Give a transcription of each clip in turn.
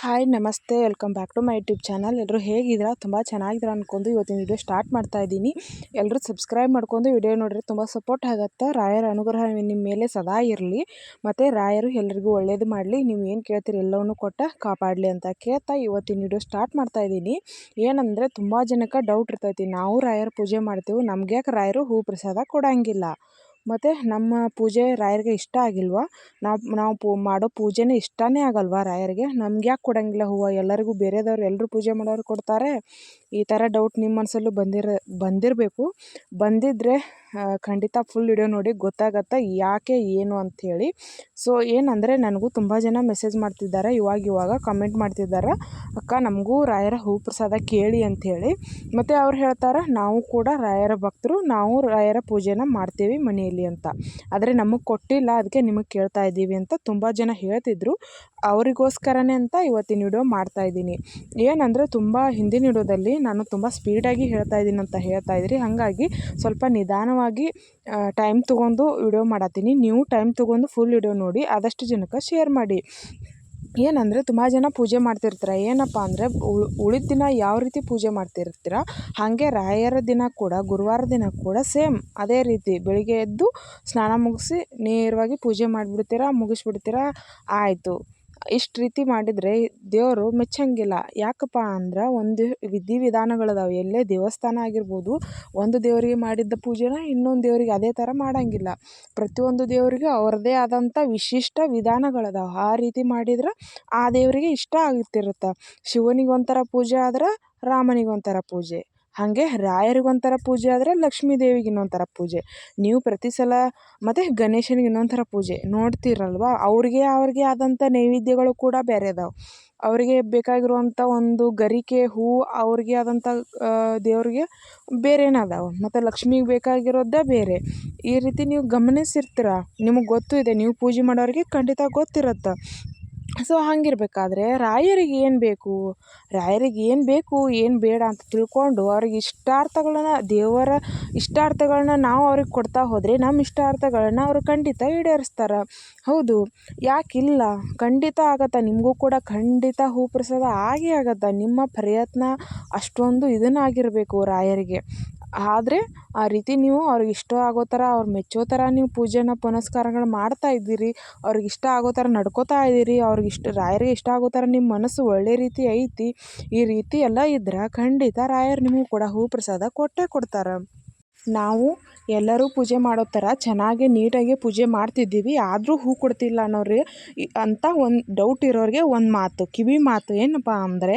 Hi, ನಮಸ್ತೆ, welcome back to my YouTube channel. ಎಲ್ಲರೂ ಹೇಗಿದ್ದೀರಾ? ತುಂಬ ಚೆನ್ನಾಗಿದ್ದೀರಾ ಅಂದ್ಕೊಂಡು ಇವತ್ತಿನ ವಿಡಿಯೋ ಸ್ಟಾರ್ಟ್ ಮಾಡ್ತಾ ಇದ್ದೀನಿ. ಎಲ್ಲರೂ ಸಬ್ಸ್ಕ್ರೈಬ್ ಮಾಡ್ಕೊಂಡು ವಿಡಿಯೋ ನೋಡಿದ್ರೆ ತುಂಬ ಸಪೋರ್ಟ್ ಆಗುತ್ತೆ. ರಾಯರ ಅನುಗ್ರಹ ನಿಮ್ಮ ಮೇಲೆ ಸದಾ ಇರಲಿ. ಮತ್ತು ರಾಯರು ಎಲ್ಲರಿಗೂ ಒಳ್ಳೇದು ಮಾಡಲಿ. ನೀವು ಏನು ಕೇಳ್ತೀರಿ ಎಲ್ಲವನ್ನೂ ಕೊಟ್ಟ ಕಾಪಾಡಲಿ ಅಂತ ಕೇಳ್ತಾ ಇವತ್ತಿನ ವಿಡಿಯೋ ಸ್ಟಾರ್ಟ್ ಮಾಡ್ತಾ ಇದ್ದೀನಿ. ಏನಂದರೆ ತುಂಬ ಜನಕ್ಕೆ ಡೌಟ್ ಇರ್ತೈತಿ. ನಾವು ರಾಯರ ಪೂಜೆ ಮಾಡ್ತೀವಿ. ನಮ್ಗೆ ಯಾಕೆ ರಾಯರು ಹೂ ಪ್ರಸಾದ ಕೊಡೋಂಗಿಲ್ಲ. ಮತ್ತು ನಮ್ಮ ಪೂಜೆ ರಾಯರಿಗೆ ಇಷ್ಟ ಆಗಿಲ್ವಾ? ನಾವು ನಾವು ಪೂ, ಮಾಡೋ ಪೂಜೆನೇ ಇಷ್ಟನೇ ಆಗಲ್ವಾ ರಾಯರಿಗೆ? ನಮ್ಗೆ ಯಾಕೆ ಕೊಡೋಂಗಿಲ್ಲ ಹೂವು? ಎಲ್ಲರಿಗೂ ಬೇರೆದವ್ರು ಎಲ್ಲರೂ ಪೂಜೆ ಮಾಡೋರು ಕೊಡ್ತಾರೆ. ಈ ಥರ ಡೌಟ್ ನಿಮ್ಮ ಮನಸ್ಸಲ್ಲೂ ಬಂದಿರ, ಬಂದಿರಬೇಕು. ಬಂದಿದ್ದರೆ ಖಂಡಿತ ಫುಲ್ ವಿಡಿಯೋ ನೋಡಿ ಗೊತ್ತಾಗತ್ತೆ ಯಾಕೆ, ಏನು ಅಂಥೇಳಿ ಸೊ ಏನಂದರೆ ನನಗೂ ತುಂಬ ಜನ ಮೆಸೇಜ್ ಮಾಡ್ತಿದ್ದಾರೆ, ಇವಾಗ ಇವಾಗ ಕಮೆಂಟ್ ಮಾಡ್ತಿದ್ದಾರೆ. ಅಕ್ಕ, ನಮಗೂ ರಾಯರ ಹೂ ಪ್ರಸಾದ ಕೇಳಿ ಅಂಥೇಳಿ ಮತ್ತು ಅವ್ರು ಹೇಳ್ತಾರೆ, ನಾವು ಕೂಡ ರಾಯರ ಭಕ್ತರು, ನಾವು ರಾಯರ ಪೂಜೆನ ಮಾಡ್ತೀವಿ ಮನೆಯಲ್ಲಿ ಅಂತ. ಆದರೆ ನಮಗೆ ಕೊಟ್ಟಿಲ್ಲ ಅದಕ್ಕೆ ನಿಮಗೆ ಕೇಳ್ತಾ ಇದ್ದೀವಿ ಅಂತ ತುಂಬ ಜನ ಹೇಳ್ತಿದ್ರು. ಅವರಿಗೋಸ್ಕರನೇ ಅಂತ ಇವತ್ತಿನ ವಿಡಿಯೋ ಮಾಡ್ತಾ ಇದ್ದೀನಿ. ಏನಂದರೆ ತುಂಬ ಹಿಂದಿನ ವಿಡಿಯೋದಲ್ಲಿ ನಾನು ತುಂಬ ಸ್ಪೀಡಾಗಿ ಹೇಳ್ತಾ ಇದ್ದೀನಿ ಅಂತ ಹೇಳ್ತಾ ಇದ್ರಿ. ಹಾಗಾಗಿ ಸ್ವಲ್ಪ ನಿಧಾನವಾಗಿ ಟೈಮ್ ತೊಗೊಂಡು ವಿಡಿಯೋ ಮಾಡತ್ತೀನಿ. ನೀವು ಟೈಮ್ ತೊಗೊಂಡು ಫುಲ್ ವಿಡಿಯೋ ನೋಡಿ, ಆದಷ್ಟು ಜನಕ್ಕೆ ಶೇರ್ ಮಾಡಿ. ಏನಂದರೆ, ತುಂಬ ಜನ ಪೂಜೆ ಮಾಡ್ತಿರ್ತೀರ. ಏನಪ್ಪ ಅಂದರೆ ಉಳಿದ ದಿನ ಯಾವ ರೀತಿ ಪೂಜೆ ಮಾಡ್ತಿರ್ತೀರ, ಹಾಗೆ ರಾಯರ ದಿನ ಕೂಡ, ಗುರುವಾರ ದಿನ ಕೂಡ ಸೇಮ್ ಅದೇ ರೀತಿ ಬೆಳಿಗ್ಗೆ ಎದ್ದು ಸ್ನಾನ ಮುಗಿಸಿ ನೇರವಾಗಿ ಪೂಜೆ ಮಾಡಿಬಿಡ್ತೀರಾ, ಮುಗಿಸ್ಬಿಡ್ತೀರಾ, ಆಯಿತು. ಇಷ್ಟು ರೀತಿ ಮಾಡಿದರೆ ದೇವರು ಮೆಚ್ಚಂಗಿಲ್ಲ. ಯಾಕಪ್ಪ ಅಂದ್ರೆ ಒಂದು ವಿಧಿ ವಿಧಾನಗಳದಾವೆ. ಎಲ್ಲೇ ದೇವಸ್ಥಾನ ಆಗಿರ್ಬೋದು, ಒಂದು ದೇವರಿಗೆ ಮಾಡಿದ್ದ ಪೂಜೆನ ಇನ್ನೊಂದು ದೇವರಿಗೆ ಅದೇ ಥರ ಮಾಡೋಂಗಿಲ್ಲ. ಪ್ರತಿಯೊಂದು ದೇವರಿಗೆ ಅವ್ರದ್ದೇ ಆದಂಥ ವಿಶಿಷ್ಟ ವಿಧಾನಗಳದಾವೆ. ಆ ರೀತಿ ಮಾಡಿದ್ರೆ ಆ ದೇವರಿಗೆ ಇಷ್ಟ ಆಗುತ್ತಿರುತ್ತೆ ಶಿವನಿಗೆ ಒಂಥರ ಪೂಜೆ ಆದ್ರೆ ರಾಮನಿಗೆ ಒಂಥರ ಪೂಜೆ. ಹಾಗೆ ರಾಯರಿಗೆ ಒಂಥರ ಪೂಜೆ ಆದರೆ ಲಕ್ಷ್ಮೀ ದೇವಿಗೆ ಇನ್ನೊಂಥರ ಪೂಜೆ. ನೀವು ಪ್ರತಿ ಸಲ ಮತ್ತು ಗಣೇಶನಿಗೆ ಇನ್ನೊಂಥರ ಪೂಜೆ. ನೋಡ್ತೀರಲ್ವ? ಅವ್ರಿಗೆ ಅವ್ರಿಗೆ ಆದಂಥ ನೈವೇದ್ಯಗಳು ಕೂಡ ಬೇರೆ ಅದಾವೆ. ಅವರಿಗೆ ಬೇಕಾಗಿರುವಂಥ ಒಂದು ಗರಿಕೆ ಹೂವು ಅವ್ರಿಗೆ ಆದಂಥ ದೇವ್ರಿಗೆ ಬೇರೆನೇ ಅದಾವೆ. ಮತ್ತು ಲಕ್ಷ್ಮಿಗೆ ಬೇಕಾಗಿರೋದೇ ಬೇರೆ. ಈ ರೀತಿ ನೀವು ಗಮನಿಸಿರ್ತೀರ? ನಿಮಗೆ ಗೊತ್ತು ಇದೆ, ನೀವು ಪೂಜೆ ಮಾಡೋರಿಗೆ ಖಂಡಿತ ಗೊತ್ತಿರುತ್ತೆ. ಸೊ, ಹಾಗಿರ್ಬೇಕಾದ್ರೆ ರಾಯರಿಗೆ ಏನು ಬೇಕು? ರಾಯರಿಗೆ ಏನು ಬೇಕು, ಏನು ಬೇಡ ಅಂತ ತಿಳ್ಕೊಂಡು ಅವ್ರಿಗೆ ಇಷ್ಟಾರ್ಥಗಳನ್ನ, ದೇವರ ಇಷ್ಟಾರ್ಥಗಳನ್ನ ನಾವು ಅವ್ರಿಗೆ ಕೊಡ್ತಾ ಹೋದರೆ ನಮ್ಮ ಇಷ್ಟಾರ್ಥಗಳನ್ನ ಅವರು ಖಂಡಿತ ಈಡೇರಿಸ್ತಾರೆ. ಹೌದು, ಯಾಕಿಲ್ಲ? ಖಂಡಿತ ಆಗತ್ತೆ? ನಿಮಗೂ ಕೂಡ ಖಂಡಿತ ಹೂ ಪ್ರಸಾದ ಆಗೇ ಆಗತ್ತೆ? ನಿಮ್ಮ ಪ್ರಯತ್ನ ಅಷ್ಟೊಂದು ಇದನ್ನಾಗಿರಬೇಕು ರಾಯರಿಗೆ. ಆದರೆ ಆ ರೀತಿ ನೀವು ಅವ್ರಿಗೆ ಇಷ್ಟ ಆಗೋ ಥರ ಅವ್ರು ಮೆಚ್ಚೋ ಥರ ನೀವು ಪೂಜೆನ ಪುನಸ್ಕಾರಗಳು ಮಾಡ್ತಾ ಇದ್ದೀರಿ, ಅವ್ರಿಗೆ ಇಷ್ಟ ಆಗೋ ಥರ ನಡ್ಕೋತಾ ಇದ್ದೀರಿ, ಅವ್ರಿಗೆ ಇಷ್ಟ, ರಾಯರಿಗೆ ಇಷ್ಟ ಆಗೋ ಥರ ನಿಮ್ಮ ಮನಸ್ಸು ಒಳ್ಳೆ ರೀತಿ ಐತಿ, ಈ ರೀತಿ ಎಲ್ಲ ಇದ್ರೆ ಖಂಡಿತ ರಾಯರು ನಿಮಗೂ ಕೂಡ ಹೂ ಪ್ರಸಾದ ಕೊಟ್ಟೇ ಕೊಡ್ತಾರೆ. ನಾವು ಎಲ್ಲರೂ ಪೂಜೆ ಮಾಡೋ ಥರ ಚೆನ್ನಾಗಿ ನೀಟಾಗಿ ಪೂಜೆ ಮಾಡ್ತಿದ್ದೀವಿ, ಆದರೂ ಹೂ ಕೊಡ್ತಿಲ್ಲ ಅನ್ನೋರಿಗೆ ಅಂತ ಒಂದು ಡೌಟ್ ಇರೋರಿಗೆ ಒಂದು ಮಾತು, ಕಿವಿ ಮಾತು ಏನಪ್ಪ ಅಂದರೆ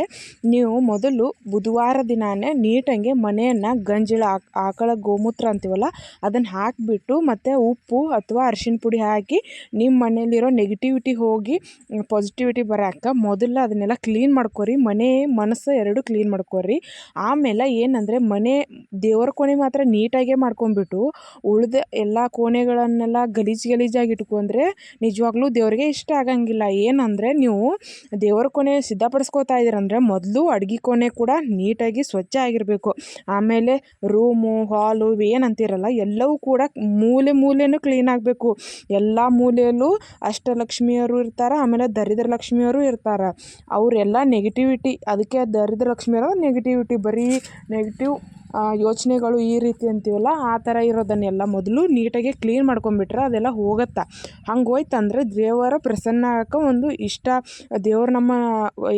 ನೀವು ಮೊದಲು ಬುಧವಾರ ದಿನಾನೇ ನೀಟಾಗಿ ಮನೆಯನ್ನು ಗಂಜಲ ಆಕಳ ಗೋಮೂತ್ರ ಅಂತೀವಲ್ಲ ಅದನ್ನು ಹಾಕಿಬಿಟ್ಟು ಮತ್ತು ಉಪ್ಪು ಅಥವಾ ಅರಿಶಿನ ಪುಡಿ ಹಾಕಿ ನಿಮ್ಮ ಮನೆಯಲ್ಲಿರೋ ನೆಗೆಟಿವಿಟಿ ಹೋಗಿ ಪಾಸಿಟಿವಿಟಿ ಬರೋಕ್ಕೆ ಮೊದಲು ಅದನ್ನೆಲ್ಲ ಕ್ಲೀನ್ ಮಾಡ್ಕೊರಿ, ಮನೆ ಮನಸ್ಸು ಎರಡು ಕ್ಲೀನ್ ಮಾಡ್ಕೊರಿ. ಆಮೇಲೆ ಏನಂದರೆ ಮನೆ ದೇವರ ಕೊನೆ ಮಾತ್ರ ನೀಟಾಗೆ ಮಾಡ್ಕೊಂಬಿಟ್ಟು ಉಳಿದ ಎಲ್ಲ ಕೋಣೆಗಳನ್ನೆಲ್ಲ ಗಲೀಜು ಗಲೀಜಾಗಿ ಇಟ್ಕೊಂಡ್ರೆ ನಿಜವಾಗ್ಲೂ ದೇವರಿಗೆ ಇಷ್ಟ ಆಗಂಗಿಲ್ಲ. ಏನಂದರೆ ನೀವು ದೇವರ ಕೊನೆ ಸಿದ್ಧಪಡಿಸ್ಕೋತಾ ಇದ್ದೀರಂದ್ರೆ ಮೊದಲು ಅಡುಗೆ ಕೋಣೆ ಕೂಡ ನೀಟಾಗಿ ಸ್ವಚ್ಛ ಆಗಿರಬೇಕು. ಆಮೇಲೆ ರೂಮು, ಹಾಲು ಏನಂತೀರಲ್ಲ ಎಲ್ಲವೂ ಕೂಡ ಮೂಲೆ ಮೂಲೆಯೂ ಕ್ಲೀನ್ ಆಗಬೇಕು. ಎಲ್ಲ ಮೂಲೆಯಲ್ಲೂ ಅಷ್ಟಲಕ್ಷ್ಮಿಯರು ಇರ್ತಾರೆ, ಆಮೇಲೆ ದರಿದ್ರ ಲಕ್ಷ್ಮಿಯವರು ಇರ್ತಾರೆ. ಅವರೆಲ್ಲ ನೆಗೆಟಿವಿಟಿ ಅದಕ್ಕೆ ದರಿದ್ರ ಲಕ್ಷ್ಮಿಯವರು ನೆಗೆಟಿವಿಟಿ ಬರೀ ನೆಗೆಟಿವ್ ಯೋಚನೆಗಳು ಈ ರೀತಿ ಅಂತೀವಲ್ಲ, ಆ ಥರ ಇರೋದನ್ನೆಲ್ಲ ಮೊದಲು ನೀಟಾಗಿ ಕ್ಲೀನ್ ಮಾಡ್ಕೊಂಬಿಟ್ರೆ ಅದೆಲ್ಲ ಹೋಗುತ್ತೆ. ಹಂಗೆ ಹೋಯ್ತಂದ್ರೆ ದೇವರ ಪ್ರಸನ್ನ ಆಗಕ್ಕೆ ಒಂದು ಇಷ್ಟ, ದೇವ್ರು ನಮ್ಮ,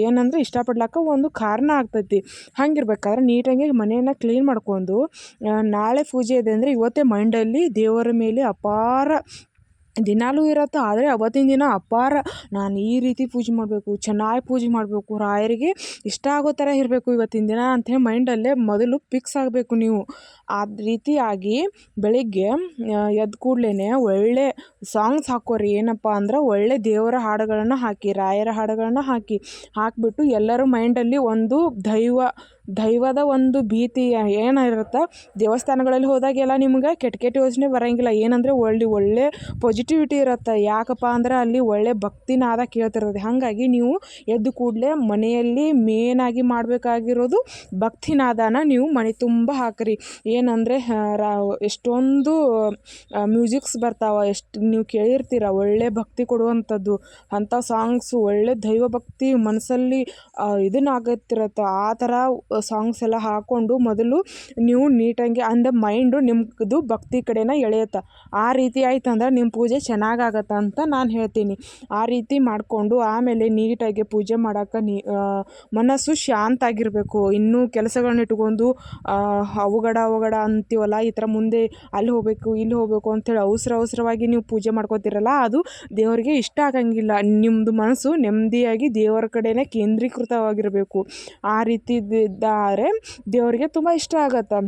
ಏನಂದ್ರೆ ಇಷ್ಟಪಡ್ಲಿಕ್ಕೆ ಒಂದು ಕಾರಣ ಆಗ್ತೈತಿ. ಹಂಗಿರ್ಬೇಕಾದ್ರೆ ನೀಟಾಗಿ ಮನೆಯನ್ನು ಕ್ಲೀನ್ ಮಾಡ್ಕೊಂಡು ನಾಳೆ ಪೂಜೆ ಇದೆ ಅಂದರೆ ಇವತ್ತೇ ಮೈಂಡಲ್ಲಿ ದೇವರ ಮೇಲೆ ಅಪಾರ ದಿನಾಲೂ ಇರುತ್ತೆ, ಆದರೆ ಅವತ್ತಿನ ದಿನ ಅಪಾರ ನಾನು ಈ ರೀತಿ ಪೂಜೆ ಮಾಡಬೇಕು, ಚೆನ್ನಾಗಿ ಪೂಜೆ ಮಾಡಬೇಕು, ರಾಯರಿಗೆ ಇಷ್ಟ ಆಗೋ ಥರ ಇರಬೇಕು ಇವತ್ತಿನ ದಿನ ಅಂಥೇಳಿ ಮೈಂಡಲ್ಲೇ ಮೊದಲು ಫಿಕ್ಸ್ ಆಗಬೇಕು ನೀವು. ಆ ರೀತಿಯಾಗಿ ಬೆಳಿಗ್ಗೆ ಎದ್ದ ಕೂಡಲೇ ಒಳ್ಳೆ ಸಾಂಗ್ಸ್ ಹಾಕೋರಿ. ಏನಪ್ಪ ಅಂದ್ರೆ ಒಳ್ಳೆ ದೇವರ ಹಾಡುಗಳನ್ನು ಹಾಕಿ, ರಾಯರ ಹಾಡುಗಳನ್ನು ಹಾಕಿ, ಹಾಕಿಬಿಟ್ಟು ಎಲ್ಲರೂ ಮೈಂಡಲ್ಲಿ ಒಂದು ದೈವ ದೈವದ ಒಂದು ಭೀತಿ ಏನಿರುತ್ತೆ ದೇವಸ್ಥಾನಗಳಲ್ಲಿ ಹೋದಾಗೆಲ್ಲ ನಿಮ್ಗೆ ಕೆಟ್ಟ ಕೆಟ್ಟ ಯೋಚನೆ ಬರೋಂಗಿಲ್ಲ. ಏನಂದರೆ ಒಳ್ಳೆ ಒಳ್ಳೆ ಪಾಸಿಟಿವಿಟಿ ಇರುತ್ತೆ. ಯಾಕಪ್ಪ ಅಂದ್ರೆ ಅಲ್ಲಿ ಒಳ್ಳೆ ಭಕ್ತಿನಾದ ಕೇಳ್ತಿರ್ತದೆ ಹಾಗಾಗಿ ನೀವು ಎದ್ದು ಕೂಡಲೇ ಮನೆಯಲ್ಲಿ ಮೇನಾಗಿ ಮಾಡಬೇಕಾಗಿರೋದು ಭಕ್ತಿನಾದನ ನೀವು ಮನೆ ತುಂಬ ಹಾಕ್ರಿ. ಏನಂದರೆ ರಾ, ಎಷ್ಟೊಂದು ಮ್ಯೂಸಿಕ್ಸ್ ಬರ್ತಾವ. ಎಷ್ಟು ನೀವು ಕೇಳಿರ್ತೀರ. ಒಳ್ಳೆ ಭಕ್ತಿ ಕೊಡುವಂಥದ್ದು. ಅಂಥ ಸಾಂಗ್ಸು ಒಳ್ಳೆ ದೈವ ಭಕ್ತಿ ಮನಸ್ಸಲ್ಲಿ ಇದನ್ನು ಆಗತ್ತಿರತ್ತೆ. ಆ ಥರ ಸಾಂಗ್ಸ್ ಎಲ್ಲ ಹಾಕ್ಕೊಂಡು ಮೊದಲು ನೀವು ನೀಟಾಗಿ ಅಂದ ಮೈಂಡು ನಿಮ್ಮದು ಭಕ್ತಿ ಕಡೆನ ಎಳೆಯುತ್ತೆ. ಆ ರೀತಿ ಆಯ್ತು ಅಂದ್ರೆ ನಿಮ್ಮ ಪೂಜೆ ಚೆನ್ನಾಗಾಗತ್ತೆ ಅಂತ ನಾನು ಹೇಳ್ತೀನಿ. ಆ ರೀತಿ ಮಾಡಿಕೊಂಡು ಆಮೇಲೆ ನೀಟಾಗಿ ಪೂಜೆ ಮಾಡೋಕ್ಕೆ ನೀ ಮನಸ್ಸು ಶಾಂತ ಆಗಿರಬೇಕು. ಇನ್ನೂ ಕೆಲಸಗಳನ್ನ ಇಟ್ಕೊಂಡು ಅವಘಡ ಅವಘಡ ಅಂತೀವಲ್ಲ, ಈ ಥರ ಮುಂದೆ ಅಲ್ಲಿ ಹೋಗಬೇಕು, ಇಲ್ಲಿ ಹೋಗಬೇಕು ಅಂಥೇಳಿ ಅವಸರ ಅವಸರವಾಗಿ ನೀವು ಪೂಜೆ ಮಾಡ್ಕೋತೀರಲ್ಲ, ಅದು ದೇವರಿಗೆ ಇಷ್ಟ ಆಗಂಗಿಲ್ಲ. ನಿಮ್ಮದು ಮನಸ್ಸು ನೆಮ್ಮದಿಯಾಗಿ ದೇವರ ಕಡೆನೇ ಕೇಂದ್ರೀಕೃತವಾಗಿರಬೇಕು. ಆ ರೀತಿ ಇದ್ದರೆ. ದೇವರಿಗೆ ತುಂಬ ಇಷ್ಟ ಆಗತ್ತೆ.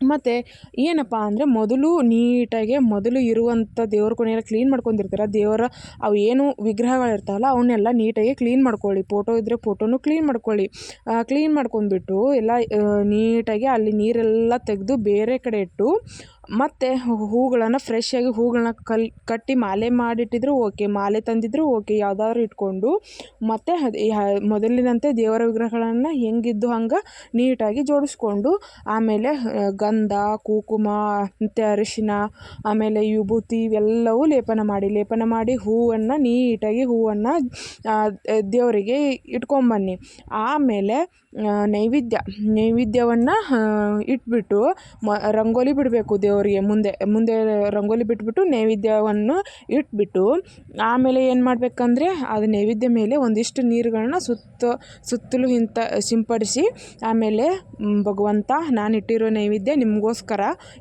ಮತ್ತು ಏನಪ್ಪ ಅಂದರೆ ಮೊದಲು ನೀಟಾಗಿ ಮೊದಲು ಇರುವಂಥ ದೇವ್ರ ಕೊನೆಯೆಲ್ಲ ಕ್ಲೀನ್ ಮಾಡ್ಕೊಂಡಿರ್ತಾರೆ. ದೇವರ ಅವು ಏನು ವಿಗ್ರಹಗಳಿರ್ತಾವಲ್ಲ ಅವನ್ನೆಲ್ಲ ನೀಟಾಗಿ ಕ್ಲೀನ್ ಮಾಡ್ಕೊಳ್ಳಿ. ಫೋಟೋ ಇದ್ದರೆ ಫೋಟೋನು ಕ್ಲೀನ್ ಮಾಡ್ಕೊಳ್ಳಿ. ಕ್ಲೀನ್ ಮಾಡ್ಕೊಂಡ್ಬಿಟ್ಟು ಎಲ್ಲ ನೀಟಾಗಿ ಅಲ್ಲಿ ನೀರೆಲ್ಲ ತೆಗೆದು ಬೇರೆ ಕಡೆ ಇಟ್ಟು ಮತ್ತು ಹೂಗಳನ್ನು ಆಗಿ ಹೂಗಳನ್ನ ಕಲ್, ಕಟ್ಟಿ ಮಾಲೆ ಮಾಡಿಟ್ಟಿದ್ರು ಓಕೆ ಮಾಲೆ ತಂದಿದ್ದರೂ ಓಕೆ ಯಾವ್ದಾದ್ರು ಇಟ್ಕೊಂಡು, ಮತ್ತು ಮೊದಲಿನಂತೆ ದೇವರ ವಿಗ್ರಹಗಳನ್ನು ಹೆಂಗಿದ್ದು ಹಂಗೆ ನೀಟಾಗಿ ಜೋಡಿಸ್ಕೊಂಡು, ಆಮೇಲೆ ಗಂಧ, ಕುಂಕುಮ, ಮತ್ತು ಅರಿಶಿನ, ಆಮೇಲೆ ವಿಭೂತಿ ಇವೆಲ್ಲವೂ ಲೇಪನ ಮಾಡಿ ಲೇಪನ ಮಾಡಿ ಹೂವನ್ನು ನೀಟಾಗಿ ಹೂವನ್ನು ದೇವರಿಗೆ ಇಟ್ಕೊಂಬನ್ನಿ. ಆಮೇಲೆ ನೈವೇದ್ಯ, ನೈವೇದ್ಯವನ್ನು ಇಟ್ಬಿಟ್ಟು ಮ, ರಂಗೋಲಿ ಬಿಡಬೇಕು ದೇವರಿಗೆ ಮುಂದೆ ಮುಂದೆ ರಂಗೋಲಿ ಬಿಟ್ಬಿಟ್ಟು ನೈವೇದ್ಯವನ್ನು ಇಟ್ಬಿಟ್ಟು, ಆಮೇಲೆ ಏನು ಮಾಡಬೇಕಂದ್ರೆ ಅದು ನೈವೇದ್ಯ ಮೇಲೆ ಒಂದಿಷ್ಟು ನೀರುಗಳನ್ನ ಸುತ್ತ, ಸುತ್ತಲೂ ಇಂಥ ಸಿಂಪಡಿಸಿ, ಆಮೇಲೆ ಭಗವಂತ ನಾನು ಇಟ್ಟಿರೋ ನೈವೇದ್ಯ ನಿಮಗೋಸ್ಕರ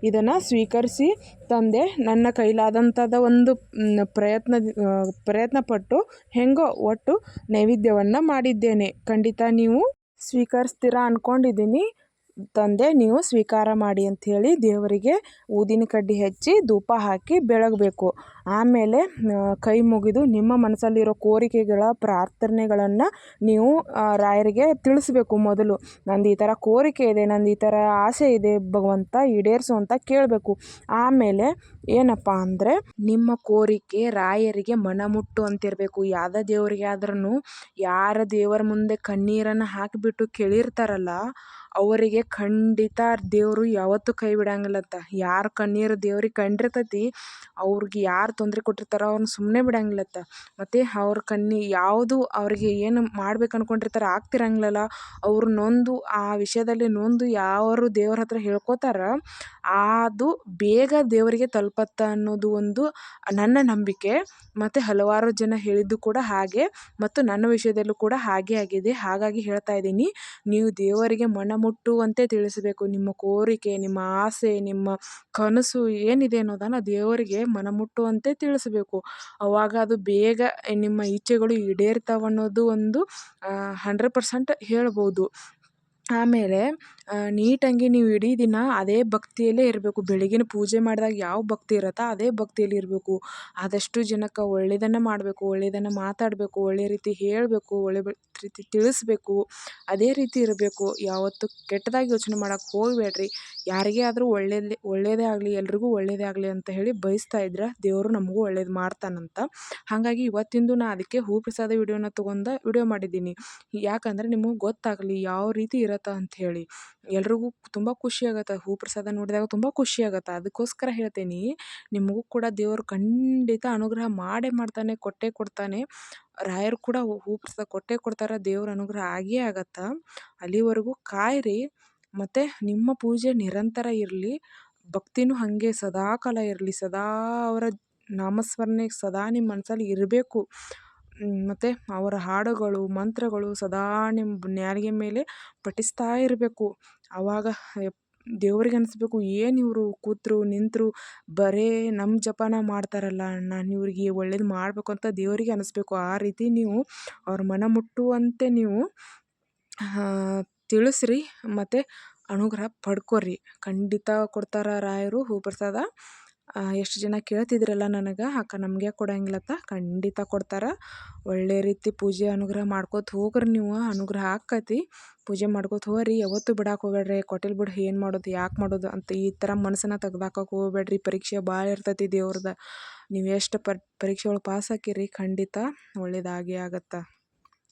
ಇದನ್ನು ಸ್ವೀಕರಿಸಿ ತಂದೆ, ನನ್ನ ಕೈಲಾದಂಥದ ಒಂದು ಪ್ರಯತ್ನ ಪ್ರಯತ್ನಪಟ್ಟು ಹೆಂಗೋ ಒಟ್ಟು ನೈವೇದ್ಯವನ್ನು ಮಾಡಿದ್ದೇನೆ. ಖಂಡಿತ ನೀವು ಸ್ವೀಕರಿಸ್ತೀರಾ ಅಂದ್ಕೊಂಡಿದ್ದೀನಿ ತಂದೆ, ನೀವು ಸ್ವೀಕಾರ ಮಾಡಿ ಅಂಥೇಳಿ ದೇವರಿಗೆ ಊದಿನ ಕಡ್ಡಿ ಹಚ್ಚಿ ಧೂಪ ಹಾಕಿ ಬೆಳಗಬೇಕು. ಆಮೇಲೆ ಕೈ ಮುಗಿದು ನಿಮ್ಮ ಮನಸ್ಸಲ್ಲಿರೋ ಕೋರಿಕೆಗಳ ಪ್ರಾರ್ಥನೆಗಳನ್ನು ನೀವು ರಾಯರಿಗೆ ತಿಳಿಸ್ಬೇಕು ಮೊದಲು. ನಂದು ಈ ಥರ ಕೋರಿಕೆ ಇದೆ, ನಂದು ಈ ಥರ ಆಸೆ ಇದೆ, ಭಗವಂತ ಈಡೇರಿಸು ಅಂತ ಕೇಳಬೇಕು. ಆಮೇಲೆ, ಏನಪ್ಪ ಅಂದರೆ, ನಿಮ್ಮ ಕೋರಿಕೆ ರಾಯರಿಗೆ ಮನ ಅಂತಿರಬೇಕು. ಯಾವುದೇ ದೇವರಿಗೆ ಆದ್ರೂ ಯಾರ ದೇವರ ಮುಂದೆ ಕಣ್ಣೀರನ್ನು ಹಾಕಿಬಿಟ್ಟು ಕೇಳಿರ್ತಾರಲ್ಲ ಅವರಿಗೆ ಖಂಡಿತ ದೇವರು ಯಾವತ್ತೂ ಕೈ ಬಿಡಂಗಿಲ್ಲಂತ. ಯಾರ ಕಣ್ಣೀರು ದೇವ್ರಿಗೆ ಕಂಡಿರ್ತೈತಿ, ಅವ್ರಿಗೆ ಯಾರು ತೊಂದರೆ ಕೊಟ್ಟಿರ್ತಾರೋ ಅವ್ರನ್ನ ಸುಮ್ಮನೆ ಬಿಡಂಗಿಲ್ಲತ್ತ ಮತ್ತು ಅವ್ರ ಕಣ್ಣಿ ಯಾವುದು ಅವರಿಗೆ ಏನು ಮಾಡ್ಬೇಕು ಅನ್ಕೊಂಡಿರ್ತಾರೆ ಆಗ್ತಿರಂಗಿಲ್ಲಲ್ಲ, ಅವ್ರು ನೊಂದು, ಆ ವಿಷಯದಲ್ಲಿ ನೊಂದು ಯಾರು ದೇವ್ರ ಹತ್ರ ಹೇಳ್ಕೋತಾರ, ಅದು ಬೇಗ ದೇವರಿಗೆ ತಲುಪತ್ತೆ ಅನ್ನೋದು ಒಂದು ನನ್ನ ನಂಬಿಕೆ. ಮತ್ತು ಹಲವಾರು ಜನ ಹೇಳಿದ್ದು ಕೂಡ ಹಾಗೆ, ಮತ್ತು ನನ್ನ ವಿಷಯದಲ್ಲೂ ಕೂಡ ಹಾಗೆ ಆಗಿದೆ. ಹಾಗಾಗಿ ಹೇಳ್ತಾ ಇದ್ದೀನಿ, ನೀವು ದೇವರಿಗೆ ಮನ ಮುಟ್ಟುವಂತೆ ತಿಳಿಸಬೇಕು. ನಿಮ್ಮ ಕೋರಿಕೆ, ನಿಮ್ಮ ಆಸೆ, ನಿಮ್ಮ ಕನಸು ಏನಿದೆ ಅನ್ನೋದನ್ನು ದೇವರಿಗೆ ಮನ ಮುಟ್ಟುವಂತೆ ತಿಳಿಸಬೇಕು. ಅವಾಗ ಅದು ಬೇಗ ನಿಮ್ಮ ಇಚ್ಛೆಗಳು ಈಡೇರ್ತಾವೆ ಅನ್ನೋದು ಒಂದು ಹಂಡ್ರೆಡ್ ಪರ್ಸೆಂಟ್ ಹೇಳ್ಬೋದು. ಆಮೇಲೆ ನೀಟಾಗಿ ನೀವು ಇಡೀ ದಿನ ಅದೇ ಭಕ್ತಿಯಲ್ಲೇ ಇರಬೇಕು. ಬೆಳಗಿನ ಪೂಜೆ ಮಾಡಿದಾಗ ಯಾವ ಭಕ್ತಿ ಇರುತ್ತೋ ಅದೇ ಭಕ್ತಿಯಲ್ಲಿ ಇರಬೇಕು. ಆದಷ್ಟು ಜನಕ್ಕೆ ಒಳ್ಳೆಯದನ್ನು ಮಾಡಬೇಕು ಒಳ್ಳೆಯದನ್ನು ಮಾತಾಡಬೇಕು ಒಳ್ಳೆಯ ರೀತಿ ಹೇಳಬೇಕು, ಒಳ್ಳೆ ರೀತಿ ತಿಳಿಸ್ಬೇಕು, ಅದೇ ರೀತಿ ಇರಬೇಕು. ಯಾವತ್ತೂ ಕೆಟ್ಟದಾಗಿ ಯೋಚನೆ ಮಾಡಕ್ಕೆ ಹೋಗಬೇಡ್ರಿ. ಯಾರಿಗೇ ಆದರೂ ಒಳ್ಳೆಯದೇ ಒಳ್ಳೆಯದೇ ಆಗಲಿ, ಎಲ್ರಿಗೂ ಒಳ್ಳೆಯದೇ ಆಗಲಿ ಅಂತ ಹೇಳಿ ಬಯಸ್ತಾ ಇದ್ರೆ ದೇವರು ನಮಗೂ ಒಳ್ಳೇದು ಮಾಡ್ತಾನಂತ. ಹಾಗಾಗಿ ಇವತ್ತಿಂದು ನಾ ಅದಕ್ಕೆ ಹೂ ಪ್ರಸಾದ ವಿಡಿಯೋನ ತೊಗೊಂಡು ವಿಡಿಯೋ ಮಾಡಿದ್ದೀನಿ. ಯಾಕಂದರೆ ನಿಮಗೆ ಗೊತ್ತಾಗಲಿ ಯಾವ ರೀತಿ ಇರತ್ತೆ ಅಂತ ಹೇಳಿ. ಎಲ್ರಿಗೂ ತುಂಬ ಖುಷಿ ಆಗತ್ತೆ ಹೂ ಪ್ರಸಾದ ನೋಡಿದಾಗ, ತುಂಬ ಖುಷಿ ಆಗತ್ತೆ. ಅದಕ್ಕೋಸ್ಕರ ಹೇಳ್ತೀನಿ, ನಿಮಗೂ ಕೂಡ ದೇವರು ಖಂಡಿತ ಅನುಗ್ರಹ ಮಾಡೇ ಮಾಡ್ತಾನೆ, ಕೊಟ್ಟೇ ಕೊಡ್ತಾನೆ. ರಾಯರು ಕೂಡ ಹೂ ಪ್ರಸಾದ ಕೊಟ್ಟೇ ಕೊಡ್ತಾರೆ, ದೇವ್ರ ಅನುಗ್ರಹ ಆಗೇ ಆಗತ್ತೆ. ಅಲ್ಲಿವರೆಗೂ ಕಾಯಿರಿ. ಮತ್ತು ನಿಮ್ಮ ಪೂಜೆ ನಿರಂತರ ಇರಲಿ, ಭಕ್ತಿನೂ ಹಾಗೆ ಸದಾಕಾಲ ಇರಲಿ, ಸದಾ ಅವರ ನಾಮಸ್ಮರಣೆ ಸದಾ ನಿಮ್ಮ ಮನಸ್ಸಲ್ಲಿ ಇರಬೇಕು. ಮತ್ತು ಅವರ ಹಾಡುಗಳು, ಮಂತ್ರಗಳು ಸದಾ ನಿಮ್ಮ ನಾಲಿಗೆ ಮೇಲೆ ಪಠಿಸ್ತಾ ಇರಬೇಕು. ಆವಾಗ ದೇವರಿಗೆ ಅನಿಸ್ಬೇಕು, ಏನು ಇವರು ಕೂತರು, ನಿಂತರು, ಬರೇ ನಮ್ಮ ಜಪನ ಮಾಡ್ತಾರಲ್ಲ ನಾನು ಇವ್ರಿಗೆ ಒಳ್ಳೇದು ಮಾಡಬೇಕು ಅಂತ ದೇವರಿಗೆ ಅನ್ನಿಸ್ಬೇಕು ಆ ರೀತಿ ನೀವು ಅವ್ರ ಮನ ಮುಟ್ಟುವಂತೆ ನೀವು ತಿಳಿಸ್ರಿ, ಮತ್ತು ಅನುಗ್ರಹ ಪಡ್ಕೊರಿ. ಖಂಡಿತ ಕೊಡ್ತಾರೆ ರಾಯರು ಹೂ ಪ್ರಸಾದ ಎಷ್ಟು ಜನ ಕೇಳ್ತಿದ್ರಲ್ಲ ನನಗೆ, ಅಕ್ಕ ನಮಗೆ ಕೊಡಂಗಿಲ್ಲತ್ತ ಖಂಡಿತ ಕೊಡ್ತಾರೆ. ಒಳ್ಳೆ ರೀತಿ ಪೂಜೆ ಅನುಗ್ರಹ ಮಾಡ್ಕೋತ ಹೋಗ್ರಿ ನೀವು, ಅನುಗ್ರಹ ಆಕ್ಕತಿ. ಪೂಜೆ ಮಾಡ್ಕೋತ ಹೋಗ್ರಿ, ಯಾವತ್ತೂ ಬಿಡಕ್ಕೆ ಹೋಗ್ಬೇಡ್ರಿ ಕೊಟ್ಟಿಲ್ಲ ಬಿಡು ಏನು ಮಾಡೋದು, ಯಾಕೆ ಮಾಡೋದು ಅಂತ ಈ ಥರ ಮನಸ್ಸನ್ನ ತೆಗ್ದಾಕಕ್ಕೆ ಹೋಗ್ಬೇಡ್ರಿ ಪರೀಕ್ಷೆ ಭಾಳ ಇರ್ತೈತಿ ದೇವ್ರದ್ದು ನೀವು ಎಷ್ಟು ಪರೀಕ್ಷೆ ಒಳಗೆ ಪಾಸ್ ಆಕಿರಿ, ಖಂಡಿತ ಒಳ್ಳೇದಾಗೇ ಆಗತ್ತೆ.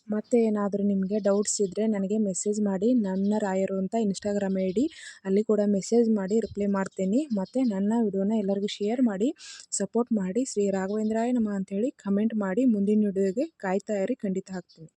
ಮತ್ತು ಏನಾದರೂ ನಿಮಗೆ ಡೌಟ್ಸ್ ಇದ್ದರೆ ನನಗೆ ಮೆಸೇಜ್ ಮಾಡಿ. ನನ್ನ ರಾಯರು ಅಂತ ಇನ್ಸ್ಟಾಗ್ರಾಮ್ ಐ ಡಿ ಅಲ್ಲಿ ಕೂಡ ಮೆಸೇಜ್ ಮಾಡಿ ರಿಪ್ಲೈ ಮಾಡ್ತೀನಿ. ಮತ್ತು ನನ್ನ ವಿಡಿಯೋನ ಎಲ್ಲರಿಗೂ ಶೇರ್ ಮಾಡಿ ಸಪೋರ್ಟ್ ಮಾಡಿ. ಶ್ರೀ ರಾಘವೇಂದ್ರಾಯ ನಮಃ ಅಂಥೇಳಿ ಕಮೆಂಟ್ ಮಾಡಿ. ಮುಂದಿನ ವಿಡಿಯೋಗೆ ಕಾಯ್ತಾ ಇರಿ. ಖಂಡಿತ ಹಾಕ್ತೀನಿ.